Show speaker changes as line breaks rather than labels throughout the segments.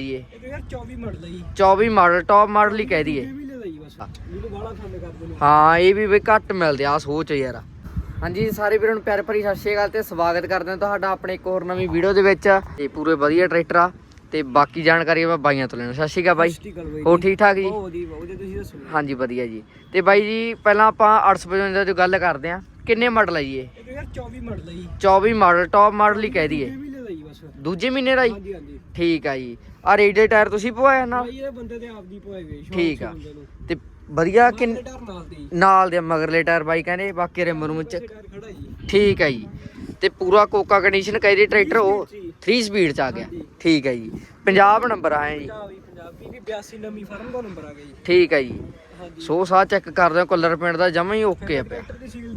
ਜੀ ਇਹ
ਇਹ 2024 ਮਾਡਲ ਹੈ ਜੀ
24 ਮਾਡਲ ਟੌਪ ਮਾਡਲ ਹੀ ਕਹਿ ਦਈਏ। ਹਾਂ ਇਹ ਵੀ ਬਈ ਘੱਟ ਮਿਲਦੇ ਆ ਸੋਚ ਯਾਰ। ਹਾਂਜੀ ਸਾਰੇ ਵੀਰਾਂ ਨੂੰ ਪਿਆਰ ਭਰੀ ਸਤਿ ਸ਼੍ਰੀ ਅਕਾਲ ਤੇ ਸਵਾਗਤ ਕਰਦੇ ਹਾਂ ਤੁਹਾਡਾ ਆਪਣੇ ਇੱਕ ਹੋਰ ਨਵੀਂ ਵੀਡੀਓ ਦੇ ਵਿੱਚ। ਤੇ ਪੂਰੇ ਵਧੀਆ ਟਰੈਕਟਰ ਆ। ਤੇ ਬਾਕੀ ਜਾਣਕਾਰੀ ਮੈਂ ਬਾਈਆਂ ਤੋਂ ਲੈਣਾ। ਸਤਿ ਸ਼੍ਰੀ ਅਕਾਲ ਬਾਈ। ਹੋ ਠੀਕ ਠਾਕ ਜੀ? ਹਾਂਜੀ ਵਧੀਆ ਜੀ। ਤੇ ਬਾਈ ਜੀ ਪਹਿਲਾਂ ਆਪਾਂ 855 ਦੀ ਗੱਲ ਕਰਦੇ ਆ ਕਿੰਨੇ ਮਾਡਲ ਹੈ ਜੀ ਇਹ?
ਇਹ 2024 ਮਾਡਲ ਹੈ ਜੀ।
24 ਮਾਡਲ ਟੌਪ ਮਾਡਲ ਹੀ ਕਹਿ ਦਈਏ।
ਬਸ।
ਦੂਜੇ ਮਹੀਨੇ ਦਾ
ਹਾਂਜੀ ਹਾਂਜੀ।
ਠੀਕ ਆ ਜੀ। ਆ ਰੇਡੀਅਲ ਟਾਇਰ ਤੁਸੀਂ ਪਵਾਇਆ ਨਾਲ
ਭਾਈ ਇਹ ਬੰਦੇ ਦੇ ਆਪ ਦੀ ਪੋਏ ਗਏ ਸ਼ੌਕ
ਠੀਕ
ਸੀ
ਆ।
ਬੰਦੇ ਨੂੰ।
ਤੇ ਵਧੀਆ
ਡਰ ਨਾਲ ਦੀ।
ਨਾਲ ਦੇ ਮਗਰਲੇ ਟਾਇਰ ਬਾਈ ਕਹਿੰਦੇ ਬਾਕੀ ਰਿਮ ਰੂਮ ਚ
ਟਾਇਰ ਖੜਾ ਜੀ।
ਠੀਕ ਹੈ ਜੀ। ਤੇ ਪੂਰਾ ਕੋਕਾ ਕੰਡੀਸ਼ਨ ਕਹਿੰਦੇ ਟਰੈਕਟਰ ਉਹ 3 ਸਪੀਡ ਚ ਆ ਗਿਆ। ਠੀਕ ਹੈ ਜੀ। ਪੰਜਾਬ ਨੰਬਰ ਆਇਆ ਜੀ।
ਪੰਜਾਬੀ ਪੰਜਾਬੀ ਵੀ 82 ਨਵੀਂ ਫਰਮ ਦਾ ਨੰਬਰ ਆ ਗਿਆ ਜੀ।
ਠੀਕ ਹੈ ਜੀ।
ਹਾਂਜੀ।
ਸੋ ਸਾਹ ਚੈੱਕ ਕਰਦੇ ਹਾਂ ਕਲਰ ਪਿੰਡ ਦਾ ਜਮਾ ਹੀ ਓਕੇ ਆ ਪਿਆ।
ਟਰੈਕਟਰ ਦੀ ਸੀਲ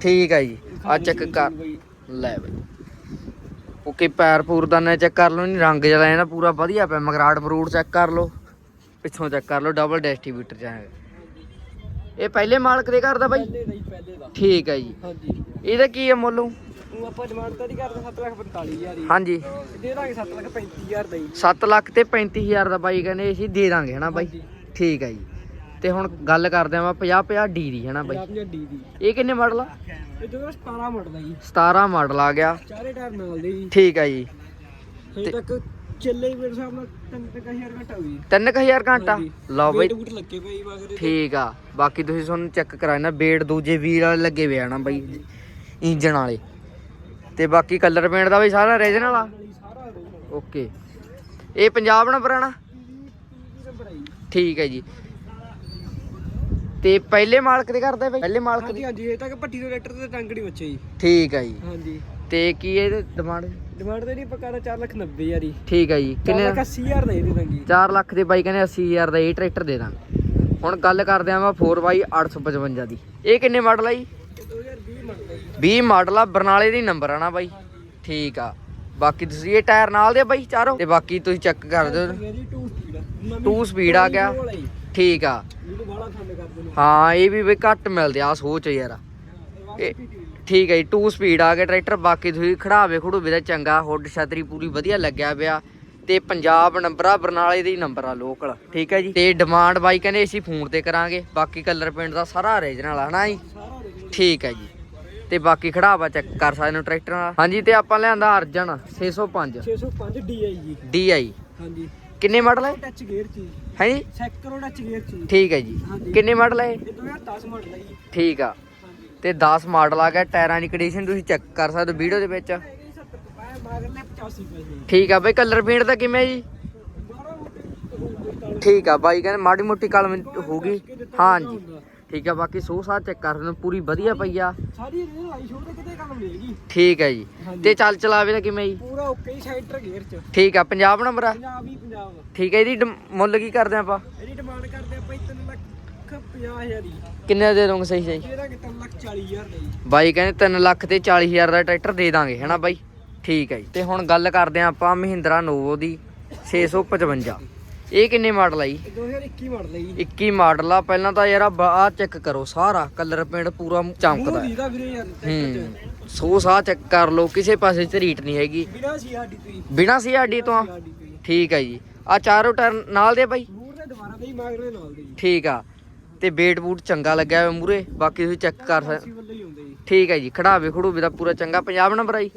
ਠੀਕ ਹੈ ਜੀ। ਆ ਚੈੱਕ ਕਰ। ਲੈ ਬਈ। ਓਕੇ ਪੈਰ ਪੂਰ ਦਾ ਨੇ ਚੈੱਕ ਕਰ ਲਓ ਨਹੀਂ ਰੰਗ ਜਿਹੜਾ ਹੈ ਨਾ ਪੂਰਾ ਵਧੀਆ ਪਿਆ ਮਗਰਾਟ ਫਰੂਟ ਚੈੱਕ ਕਰ ਲਓ ਪਿੱਛੋਂ ਚੈੱਕ ਕਰ ਲਓ ਡਬਲ ਡਿਸਟ੍ਰੀਬਿਊਟਰ ਚ ਹੈ ਇਹ ਪਹਿਲੇ ਮਾਲਕ ਦੇ ਘਰ ਦਾ ਬਾਈ?
ਪਹਿਲੇ ਦਾ ਦਾ।
ਠੀਕ ਹੈ ਜੀ।
ਹਾਂਜੀ।
ਇਹਦਾ ਕੀ ਹੈ ਮੁੱਲ?
ਉਹ ਆਪਾਂ ਡਿਮਾਂਡ ਤਾਂ ਨਹੀਂ ਕਰਦੇ 7 ਲੱਖ 45000 ਦੀ
ਹਾਂਜੀ।
ਦੇ ਦਾਂਗੇ 7 ਲੱਖ 35000 ਦਾ ਹੀ
7 ਲੱਖ ਤੇ 35000 ਦਾ ਬਾਈ ਕਹਿੰਦੇ ਅਸੀਂ ਦੇ ਦਾਂਗੇ ਹਨਾ ਬਾਈ। ਠੀਕ ਹੈ ਜੀ। ਤੇ ਹੁਣ ਗੱਲ ਕਰਦੇ ਆਂ 50 50 ਡੀ ਦੀ ਹਨਾ ਬਾਈ?
50 ਡੀ ਦੀ।
ਇਹ ਕਿੰਨੇ ਮਾਡਲ ਆ?
ਇਹ 2017 ਮਾਡਲ ਹੈ ਜੀ।
17 ਮਾਡਲ ਆ ਗਿਆ।
ਚਾਰੇ ਟਾਇਰ ਨਾਲ ਦੇ ਜੀ।
ਠੀਕ ਹੈ ਜੀ।
ਹਜੇ ਤੱਕ ਚੱਲੇ ਹੀ ਮੇਰੇ ਨਾਲ 3000 ਘੰਟਾ ਹੋਈ
3000 ਘੰਟਾ? ਲਓ ਬਾਈ। ਠੀਕ ਆ। ਬਾਕੀ ਤੁਸੀਂ ਤੁਹਾਨੂੰ ਚੈੱਕ ਕਰਾਇਨਾ ਬੇਡ ਦੂਜੇ ਵੀਲ ਵਾਲੇ ਲੱਗੇ ਹੋਏ ਆ ਨਾ ਬਾਈ ਇੰਜਣ ਵਾਲੇ। ਤੇ ਬਾਕੀ ਕਲਰ ਪੇਂਟ ਦਾ ਵੀ ਸਾਰਾ ਰੀਜਨਲ ਆ? ਓਕੇ ਇਹ ਪੰਜਾਬ ਨੰਬਰ ਆ ਨਾ?
ਹੈ ਜੀ।
ਠੀਕ ਹੈ ਜੀ। ਤੇ ਪਹਿਲੇ ਮਾਲਕ ਦੇ ਘਰ ਦਾ ਬਾਈ? ਪਹਿਲੇ ਮਾਲਕ
ਹਾਂਜੀ
ਦੇ?
ਹਾਂਜੀ ਇਹ ਤੱਕ ਭੱਟੀ ਤੋਂ ਟਰੈਕਟਰ ਤੇ ਟੰਗੜੀ ਬੱਚੇ ਜੀ।
ਠੀਕ ਹੈ ਜੀ।
ਹਾਂਜੀ।
ਤੇ ਕੀ ਇਹਦੇ ਡਿਮਾਂਡ
ਡਿਮਾਂਡ ਤੇ ਨਹੀਂ ਪੱਕਾ ਤਾਂ 4 ਲੱਖ 90 ਹਜ਼ਾਰ ਹੀ
ਠੀਕ ਹੈ ਜੀ।
ਕਿੰਨੇ
ਕਿੰਨੇ
80000 ਦਾ ਇਹ ਦੇ ਦਾਂਗੇ
4 ਲੱਖ ਦੇ ਬਾਈ ਕਹਿੰਦੇ 80000 ਦਾ ਇਹ ਟਰੈਕਟਰ ਦੇ ਦਾਂਗੇ। ਹੁਣ ਗੱਲ ਕਰਦੇ ਆਂ ਵਾ 4x855 ਦੀ। ਇਹ ਕਿੰਨੇ ਮਾਡਲ ਆ ਜੀ?
ਇਹ 2020 ਮਾਡਲ ਹੈ ਜੀ।
20 ਮਾਡਲ ਆ ਬਰਨਾਲੇ ਦੀ ਨੰਬਰ ਆ ਨਾ ਬਾਈ। ਠੀਕ ਆ। ਬਾਕੀ ਤੁਸੀਂ ਇਹ ਟਾਇਰ ਨਾਲ ਦੇ ਬਾਈ ਚਾਰੋਂ? ਤੇ ਬਾਕੀ ਤੁਸੀਂ ਚੈੱਕ ਕਰ ਦਿਓ।
2 ਸਪੀਡ
ਆ। ਗਿਆ। ਠੀਕ ਆ। ਹਾਂ ਇਹ ਵੀ ਬਈ ਘੱਟ ਮਿਲਦੇ ਆ ਸੋਚ ਯਾਰ। ਠੀਕ ਹੈ ਜੀ 2 ਸਪੀਡ ਆ ਗਿਆ ਟਰੈਕਟਰ। ਬਾਕੀ ਤੁਸੀਂ ਖੜਾਵੇ ਖੜੂਵੇ ਦਾ ਚੰਗਾ ਹੁੱਡ ਛਤਰੀ ਪੂਰੀ ਵਧੀਆ ਲੱਗਿਆ ਪਿਆ। ਤੇ ਪੰਜਾਬ ਨੰਬਰ ਆ ਬਰਨਾਲੇ ਦੀ ਨੰਬਰ ਆ ਲੋਕਲ ਠੀਕ ਹੈ ਜੀ। ਤੇ ਡਿਮਾਂਡ ਬਾਈ ਕਹਿੰਦੇ ਅਸੀਂ ਫੋਨ ਤੇ ਕਰਾਂਗੇ। ਬਾਕੀ ਕਲਰ ਪਿੰਡ ਦਾ ਸਾਰਾ ਓਰੀਜਨਲ ਆ ਹਨਾ ਜੀ? ਠੀਕ ਹੈ ਜੀ। ਤੇ ਬਾਕੀ ਖੜਾਵਾ ਚੈੱਕ ਕਰ ਸਕਦੇ ਹੋ ਟਰੈਕਟਰ ਨਾਲ ਹਾਂਜੀ ਤੇ ਆਪਾਂ ਲਿਆਂਦਾ ਅਰਜਨ 605
605 DI ਜੀ
DI
ਹਾਂਜੀ
ਕਿੰਨੇ ਮਾਡਲ ਹੈ
ਟੱਚ ਗੇਅਰ ਚ
ਹੈ ਜੀ
ਸੈਕਰੋ ਟੱਚ ਗੇਅਰ ਚ।
ਠੀਕ ਹੈ ਜੀ। ਕਿੰਨੇ ਮਾਡਲ ਹੈ ਇਹ?
ਇਹ 2010 ਮਾਡਲ ਹੈ ਜੀ
ਠੀਕ ਆ ਤੇ 10 ਮਾਡਲ ਆ ਗਿਆ ਟਾਇਰਾਂ ਦੀ ਕੰਡੀਸ਼ਨ ਤੁਸੀਂ ਚੈੱਕ ਕਰ ਸਕਦੇ ਹੋ ਵੀਡੀਓ ਦੇ ਵਿੱਚ
ਇਹ 70 ਪਾਇਆ ਮਗਰਲੇ 85 ਪੈਸੇ
ਠੀਕ ਆ ਬਈ ਕਲਰ ਪੇਂਟ ਦਾ ਕਿਵੇਂ ਹੈ ਜੀ ਠੀਕ ਆ ਬਾਈ ਕਹਿੰਦੇ ਮਾੜੀ ਮੋਟੀ ਕਲਮ ਹੋਊਗੀ ਹਾਂਜੀ ਠੀਕ ਆ ਬਾਕੀ ਸੋ ਸਾਹ ਚੈੱਕ ਕਰ ਸਕਦੇ ਹੋ ਪੂਰੀ ਵਧੀਆ ਪਈ ਆ।
ਸਾਰੀ ਇਹ ਲਾਈ ਛੋੜ ਤੇ ਕਿਤੇ ਕੰਮ ਨਹੀਂ ਹੈਗੀ।
ਠੀਕ ਹੈ ਜੀ।
ਹਾਂਜੀ।
ਤੇ ਚੱਲ ਚਲਾਵੇ ਦਾ ਕਿਵੇਂ ਜੀ?
ਪੂਰਾ ਓਕੇ ਹੀ ਸਾਈਡਰ ਗੇਅਰ ਚ।
ਠੀਕ ਆ ਪੰਜਾਬ ਨੰਬਰ ਆ?
ਪੰਜਾਬ ਹੀ ਪੰਜਾਬ।
ਠੀਕ ਹੈ ਇਹਦੀ ਡਿਮ- ਮੁੱਲ ਕੀ ਕਰਦੇ ਆਪਾਂ?
ਇਹਦੀ ਡਿਮਾਂਡ ਕਰਦੇ ਆਪਾਂ 3 ਲੱਖ 50000 ਦੀ।
ਕਿੰਨੇ ਦੇ ਦੋਗੇ ਸਹੀ ਸਹੀ?
ਇਹਦਾ ਕਿ 3 ਲੱਖ 40000 ਦਾ ਜੀ।
ਬਾਈ ਕਹਿੰਦੇ 3 ਲੱਖ ਤੇ 40000 ਦਾ ਟਰੈਕਟਰ ਦੇ ਦਾਂਗੇ ਹੈਨਾ ਬਾਈ? ਠੀਕ ਹੈ ਜੀ। ਤੇ ਹੁਣ ਗੱਲ ਕਰਦੇ ਆਂ ਆਪਾਂ ਮਹਿੰਦਰਾ ਨੋਵੋ ਦੀ 655 ਇਹ ਕਿੰਨੇ ਮਾਡਲ ਆ ਜੀ?
ਇਹ 2021 ਮਾਡਲ ਹੈ ਜੀ।
21 ਮਾਡਲ ਆ। ਪਹਿਲਾਂ ਤਾਂ ਯਾਰ ਆ ਚੈੱਕ ਕਰੋ ਸਾਰਾ ਕਲਰ ਪੇਂਟ ਪੂਰਾ ਚਮਕਦਾ।
ਦੀਦਾ ਵੀਰੇ ਯਾਰ ਟਰੈਕਟਰ
ਹੂੰ ਸੋ ਸਾਹ ਚੈੱਕ ਕਰ ਲਓ ਕਿਸੇ ਪਾਸੇ ਚ ਰੀਟ ਨਹੀਂ ਹੈਗੀ।
ਬਿਨਾ ਸੀ ਸਾਡੀ ਤੋਂ
ਬਿਨਾ ਸੀਆਰਡੀ ਤੋਂ ਆ। ਠੀਕ ਹੈ ਜੀ। ਆ ਚਾਰੋਂ ਟਾਇਰ ਨਾਲ ਦੇ ਬਾਈ?
ਮੂਰ ਦੇ ਦੁਬਾਰਾ ਦੇ ਮਗਰ ਦੇ ਨਾਲ ਦੇ
ਠੀਕ ਆ। ਤੇ ਬੇਟ ਬੂਟ ਚੰਗਾ ਲੱਗਿਆ ਹੋਇਆ ਮੂਰੇ ਬਾਕੀ ਤੁਸੀਂ ਚੈੱਕ ਕਰ ਸਕਦੇ ਠੀਕ ਹੈ ਜੀ। ਖੜਾਵੇ ਖੜੂਵੇ ਦਾ ਪੂਰਾ ਚੰਗਾ। ਪੰਜਾਬ ਨੰਬਰ ਆਈ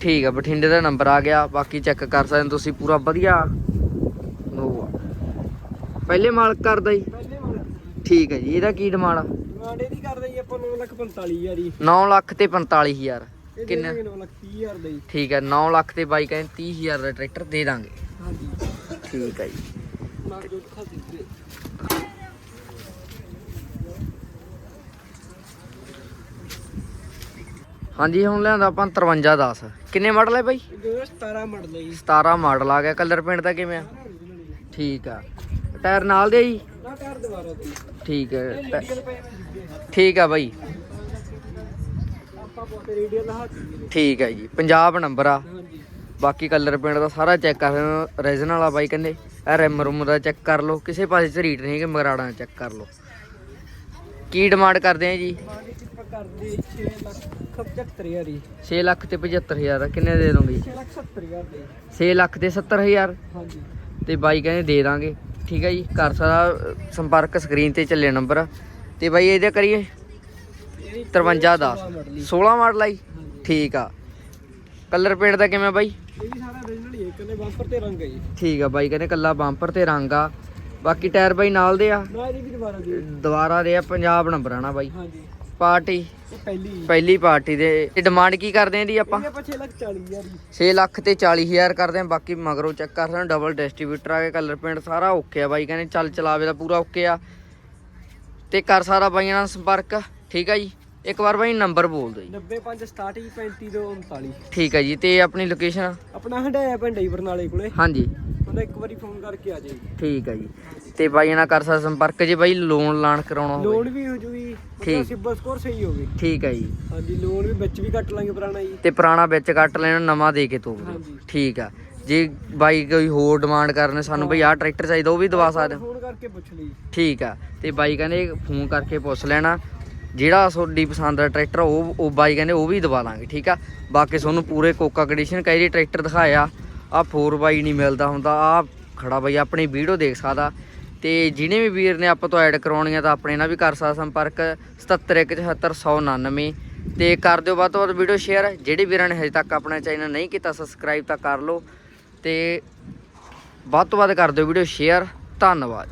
ਠੀਕ ਆ ਬਠਿੰਡੇ ਦਾ ਨੰਬਰ ਆ ਗਿਆ ਬਾਕੀ ਚੈੱਕ ਕਰ ਸਕਦੇ ਤੁਸੀਂ ਪੂਰਾ ਵਧੀਆ। ਨੋਵਾ ਪਹਿਲੇ ਮਾਲਕ ਕਰਦਾ ਜੀ? ਠੀਕ ਹੈ ਜੀ ਇਹਦਾ ਕੀ ਡਿਮਾਂਡ ਆ?
ਡਿਮਾਂਡ ਇਹਦੀ ਕਰਦੇ ਜੀ ਆਪਾਂ 9 ਲੱਖ 45000 ਜੀ।
9 ਲੱਖ ਤੇ 45000
ਇਹ
ਕਿੰਨਾ?
ਕਿੰਨੇ? 9 ਲੱਖ 30000 ਦਾ ਜੀ।
ਠੀਕ ਹੈ 9 ਲੱਖ ਤੇ ਬਾਈ ਕਹਿੰਦੇ 30000 ਦਾ ਟਰੈਕਟਰ ਦੇ ਦਾਂਗੇ।
ਹਾਂਜੀ।
ਠੀਕ ਹੈ ਜੀ
ਨਾ ਜੋ ਖਾਦੀ ਵੀਰੇ
ਹਾਂਜੀ ਹੁਣ ਲਿਆਂਦਾ ਆਪਾਂ 5310 ਕਿੰਨੇ ਮਾਡਲ ਹੈ ਬਾਈ?
ਇਹ 2017 ਮਾਡਲ ਹੈ ਜੀ।
17 ਮਾਡਲ ਆ ਗਿਆ ਕਲਰ ਪਿੰਡ ਦਾ ਕਿਵੇਂ ਆ? ਠੀਕ ਆ। ਟਾਇਰ ਨਾਲ ਦੇ ਜੀ?
ਹੈ। ਨਾ ਟਾਇਰ ਦੁਬਾਰਾ ਤੇ
ਠੀਕ ਹੈ ਠੀਕ ਆ ਬਾਈ। ਠੀਕ ਹੈ ਜੀ। ਪੰਜਾਬ ਨੰਬਰ ਆ। ਬਾਕੀ ਕਲਰ ਪਿੰਡ ਦਾ ਸਾਰਾ ਚੈੱਕ ਕਰ ਰੀਜਨਲ ਆ ਬਾਈ ਕਹਿੰਦੇ। ਇਹ ਰਿਮ ਰੁਮ ਦਾ ਚੈੱਕ ਕਰ ਲਓ। ਕਿਸੇ ਪਾਸੇ ਚ ਰੀਟ ਨਹੀਂ ਕਿ ਮਗਰਾੜਾ ਚੈੱਕ ਕਰ ਲਓ। ਕੀ ਡਿਮਾਂਡ ਕਰਦੇ ਆ ਜੀ?
ਮਾਂਗੇ ਚ ਆਪਾਂ ਕਰਦੇ 6 ਲੱਖ। ਲੱਖ 75000 ਜੀ।
6 ਲੱਖ ਤੇ 75000 ਕਿੰਨੇ ਦੇ ਦੋਗੇ
6 ਲੱਖ 70000 ਦੇ।
6 ਲੱਖ ਤੇ 70000
ਹਾਂਜੀ।
ਤੇ ਬਾਈ ਕਹਿੰਦੇ ਦੇ ਦਾਂਗੇ। ਠੀਕ ਹੈ ਜੀ ਕਰ ਸਕਦਾ ਸੰਪਰਕ ਸਕਰੀਨ ਤੇ ਚੱਲੇ ਨੰਬਰ ਤੇ ਬਾਈ ਇਹਦੇ ਕਰੀਏ?
ਇਹਦੀ
53 ਦਾ
16 ਮਾਡਲ ਜੀ।
16 ਮਾਡਲ ਆਈ ਠੀਕ ਆ। ਕਲਰ ਪੇਂਟ ਦਾ ਕਿਵੇਂ ਬਾਈ?
ਇਹ ਵੀ ਸਾਰਾ origignal ਹੀ ਹੈ ਇਕੱਲੇ ਬੰਪਰ ਤੇ ਰੰਗ ਹੈ ਜੀ।
ਠੀਕ ਆ ਬਾਈ ਕਹਿੰਦੇ ਕੱਲਾ ਬੰਪਰ ਤੇ ਰੰਗ ਆ। ਬਾਕੀ ਟਾਇਰ ਬਾਈ ਨਾਲ ਦੇ ਆ?
ਨਾ ਇਹਦੀ ਵੀ ਦੁਬਾਰਾ ਦੀ
ਦੁਬਾਰਾ ਦੇ ਆ ਪੰਜਾਬ ਨੰਬਰ ਆ ਨਾ ਬਾਈ।
ਹਾਂਜੀ।
ਪਾਰਟੀ।
ਪਹਿਲੀ।
ਪਹਿਲੀ ਪਾਰਟੀ ਦੇ। ਇਹ ਡਿਮਾਂਡ ਕੀ ਕਰਦੇ ਆਂ ਦੀ ਆਪਾਂ?
ਇਹ ਆਪਾਂ 6 ਲੱਖ 40000 ਜੀ।
6 ਲੱਖ ਤੇ 40000 ਕਰਦੇ ਆਂ ਬਾਕੀ ਮਗਰੋਂ ਚੈੱਕ ਕਰ ਸਕਦੇ ਡਬਲ ਡਿਸਟ੍ਰੀਬਿਊਟਰ ਆ ਕੇ ਕਲਰ ਪੇਂਟ ਸਾਰਾ ਓਕੇ ਆ ਬਾਈ ਕਹਿੰਦੇ ਚੱਲ ਚਲਾਵੇ ਦਾ ਪੂਰਾ ਓਕੇ ਆ। ਤੇ ਕਰ ਸਕਦਾ ਬਾਈਆਂ ਨਾਲ ਸੰਪਰਕ ਠੀਕ ਆ ਜੀ? ਇੱਕ ਵਾਰ ਬਾਈ ਨੰਬਰ ਬੋਲ ਦਿਓ ਜੀ।
95 ਸਟਾਰਟ ਜੀ 35 ਤੋਂ 39
ਠੀਕ ਆ ਜੀ ਤੇ ਆਪਣੀ ਲੋਕੇਸ਼ਨ
ਆਪਣਾ ਹੰਡਾਇਆ ਪਿੰਡ ਹੀ ਬਰਨਾਲੇ ਕੋਲੇ।
ਹਾਂਜੀ।
ਉਹਦਾ ਇੱਕ ਵਾਰੀ ਫੋਨ ਕਰਕੇ ਆ ਜਾਏ
ਠੀਕ ਆ ਜੀ। ਤੇ ਬਾਈਆਂ ਨਾਲ ਕਰ ਸਕਦਾ ਸੰਪਰਕ ਜੇ ਬਾਈ ਲੋਨ ਲਾਣ ਕਰਾਉਣਾ ਹੋਵੇ।
ਲੋਨ ਵੀ ਹੋ ਜੂਗੀ
ਠੀਕ।
ਸਿਬਲ ਸਕੋਰ ਸਹੀ ਹੋਵੇ।
ਠੀਕ ਆ ਜੀ।
ਹਾਂਜੀ ਲੋਨ ਵੀ ਵਿੱਚ ਵੀ ਕੱਟ ਲਾਂਗੇ ਪੁਰਾਣਾ ਜੀ।
ਤੇ ਪੁਰਾਣਾ ਵਿੱਚ ਕੱਟ ਲੈਣਾ ਨਵਾਂ ਦੇ ਕੇ ਤੋਰ ਦਿਓ।
ਹਾਂਜੀ।
ਠੀਕ ਆ। ਜੇ ਬਾਈ ਕੋਈ ਹੋਰ ਡਿਮਾਂਡ ਕਰਨੇ ਸਾਨੂੰ ਬਈ ਆਹ ਟਰੈਕਟਰ ਚਾਹੀਦਾ ਉਹ ਵੀ ਦਵਾ ਸਕਦੇ। ਹੋ
ਫੋਨ ਕਰਕੇ ਪੁੱਛ ਲਈ।
ਠੀਕ ਆ। ਤੇ ਬਾਈ ਕਹਿੰਦੇ ਫੋਨ ਕਰਕੇ ਪੁੱਛ ਲੈਣਾ। ਜਿਹੜਾ ਤੁਹਾਡੀ ਪਸੰਦ ਦਾ ਟਰੈਕਟਰ ਉਹ ਉਹ ਬਾਈ ਕਹਿੰਦੇ ਉਹ ਵੀ ਦਵਾ ਲਾਂਗੇ ਠੀਕ ਆ। ਬਾਕੀ ਤੁਹਾਨੂੰ ਪੂਰੇ ਕੋਕਾ ਕੰਡੀਸ਼ਨ ਕਈ ਟਰੈਕਟਰ ਦਿਖਾਇਆ। ਆ 4x ਨਹੀਂ ਮਿਲਦਾ ਹੁੰਦਾ। ਆ ਖੜਾ ਬਾਈ, ਆਪਣੀ ਵੀਡੀਓ ਦੇਖ ਸਕਦਾ। ਤੇ ਜਿਹਨੇ ਵੀ ਵੀਰ ਨੇ ਆਪਾਂ ਤੋਂ ਐਡ ਕਰਾਉਣੀ ਆ ਤਾਂ ਆਪਣੇ ਨਾਲ ਵੀ ਕਰ ਸਕਦਾ ਸੰਪਰਕ। 77177199 ਤੇ ਕਰ ਦਿਓ, ਵੱਧ ਤੋਂ ਵੱਧ ਵੀਡੀਓ ਸ਼ੇਅਰ ਜਿਹੜੇ ਵੀਰਾਂ ਨੇ ਹਜੇ ਤੱਕ ਆਪਣਾ ਚੈਨਲ ਨਹੀਂ ਕੀਤਾ ਸਬਸਕ੍ਰਾਈਬ ਤਾਂ ਕਰ ਲਓ। ਤੇ ਵੱਧ ਤੋਂ ਵੱਧ ਕਰ ਦਿਓ ਵੀਡੀਓ ਸ਼ੇਅਰ ਧੰਨਵਾਦ।